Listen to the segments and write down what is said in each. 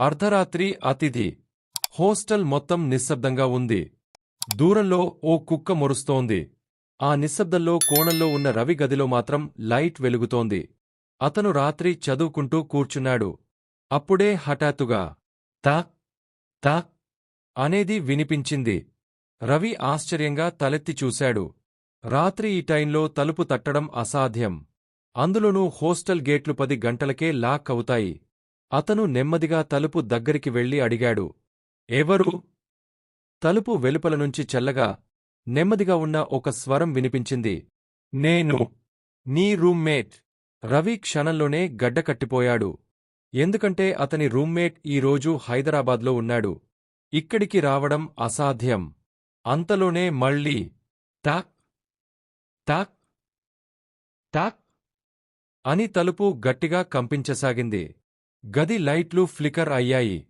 అర్ధరాత్రి అతిథి. హోస్టల్ మొత్తం నిశ్శబ్దంగా ఉంది. దూరంలో ఓ కుక్క మొరుస్తోంది. ఆ నిశ్శబ్దంలో కోణంలో ఉన్న రవి గదిలో మాత్రం లైట్ వెలుగుతోంది. అతను రాత్రి చదువుకుంటూ కూర్చున్నాడు. అప్పుడే హఠాత్తుగా తాక్ తాక్ అనేది వినిపించింది. రవి ఆశ్చర్యంగా తలెత్తి చూశాడు. రాత్రి ఈ టైంలో తలుపు తట్టడం అసాధ్యం. అందులోనూ హోస్టల్ గేట్లు పది గంటలకే లాక్ అవుతాయి. అతను నెమ్మదిగా తలుపు దగ్గరికి వెళ్ళి అడిగాడు ఎవరు? తలుపు వెలుపల నుంచి చల్లగా నెమ్మదిగా ఉన్న ఒక స్వరం వినిపించింది నేను నీ రూమ్మేట్. రవి క్షణంలోనే గడ్డకట్టిపోయాడు ఎందుకంటే అతని రూమ్మేట్ ఈరోజు హైదరాబాద్లో ఉన్నాడు. ఇక్కడికి రావడం అసాధ్యం. అంతలోనే మళ్ళీ టాక్ టాక్ టాక్ అని తలుపు గట్టిగా కంపించసాగింది. గది లైట్లు ఫ్లికర్ అయ్యాయి.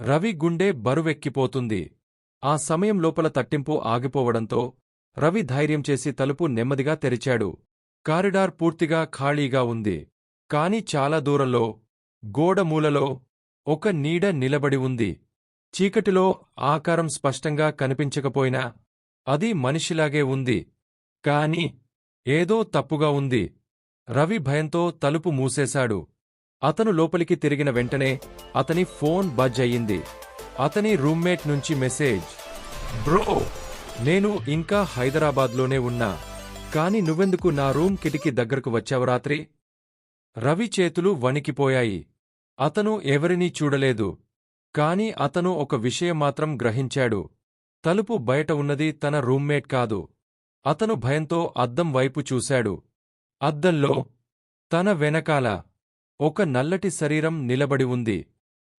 రవి గుండె బరువెక్కిపోతుంది. ఆ సమయం లోపల తట్టింపు ఆగిపోవడంతో రవి ధైర్యం చేసి తలుపు నెమ్మదిగా తెరిచాడు. కారిడార్ పూర్తిగా ఖాళీగా ఉంది. కాని చాలా దూరంలో గోడ మూలలో ఒక నీడ నిలబడి ఉంది. చీకటిలో ఆకారం స్పష్టంగా కనిపించకపోయినా అది మనిషిలాగే ఉంది. కాని ఏదో తప్పుగా ఉంది. రవి భయంతో తలుపు మూసేశాడు. అతను లోపలికి తిరిగిన వెంటనే అతని ఫోన్ బజ్ అయ్యింది. అతని రూమ్మేట్ నుంచి మెసేజ్. బ్రో! నేను ఇంకా హైదరాబాద్లోనే ఉన్నా. కాని నువ్వెందుకు నా రూమ్ కిటికీ దగ్గరకు వచ్చావు రాత్రి? రవి చేతులు వణికిపోయాయి. అతను ఎవరినీ చూడలేదు. కాని అతను ఒక విషయం మాత్రం గ్రహించాడు. తలుపు బయట ఉన్నది తన రూమ్మేట్ కాదు. అతను భయంతో అద్దం వైపు చూశాడు. అద్దంలో తన వెనకాల ఒక నల్లటి శరీరం నిలబడి ఉంది.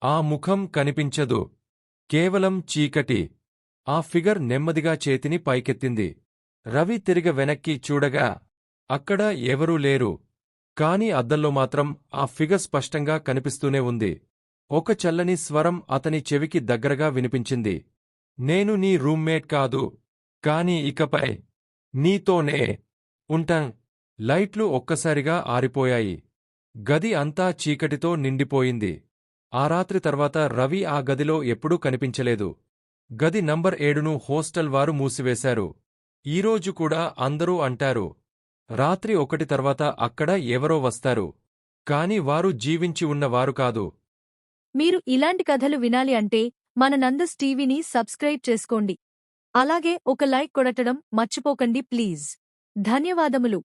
ఆ ముఖం కనిపించదు. కేవలం చీకటి. ఆ ఫిగర్ నెమ్మదిగా చేతిని పైకెత్తింది. రవి తిరిగ వెనక్కి చూడగా అక్కడ ఎవరూ లేరు. కాని అద్దంలో మాత్రం ఆ ఫిగర్ స్పష్టంగా కనిపిస్తూనే ఉంది. ఒక చల్లని స్వరం అతని చెవికి దగ్గరగా వినిపించింది. నేను నీ రూమ్మేట్ కాదు. కాని ఇకపై నీతోనే ఉంటాం. లైట్లు ఒక్కసారిగా ఆరిపోయాయి. గది అంతా చీకటితో నిండిపోయింది. ఆ రాత్రి తర్వాత రవి ఆ గదిలో ఎప్పుడూ కనిపించలేదు. గది నంబర్ ఏడును హోస్టల్ వారు మూసివేశారు. ఈరోజు కూడా అందరూ అంటారు. రాత్రి ఒకటి తర్వాత అక్కడ ఎవరో వస్తారు. కాని వారు జీవించి ఉన్నవారు కాదు. మీరు ఇలాంటి కథలు వినాలి అంటే మన నందస్ టీవీని సబ్స్క్రైబ్ చేసుకోండి. అలాగే ఒక లైక్ కొడటడం మర్చిపోకండి ప్లీజ్. ధన్యవాదములు.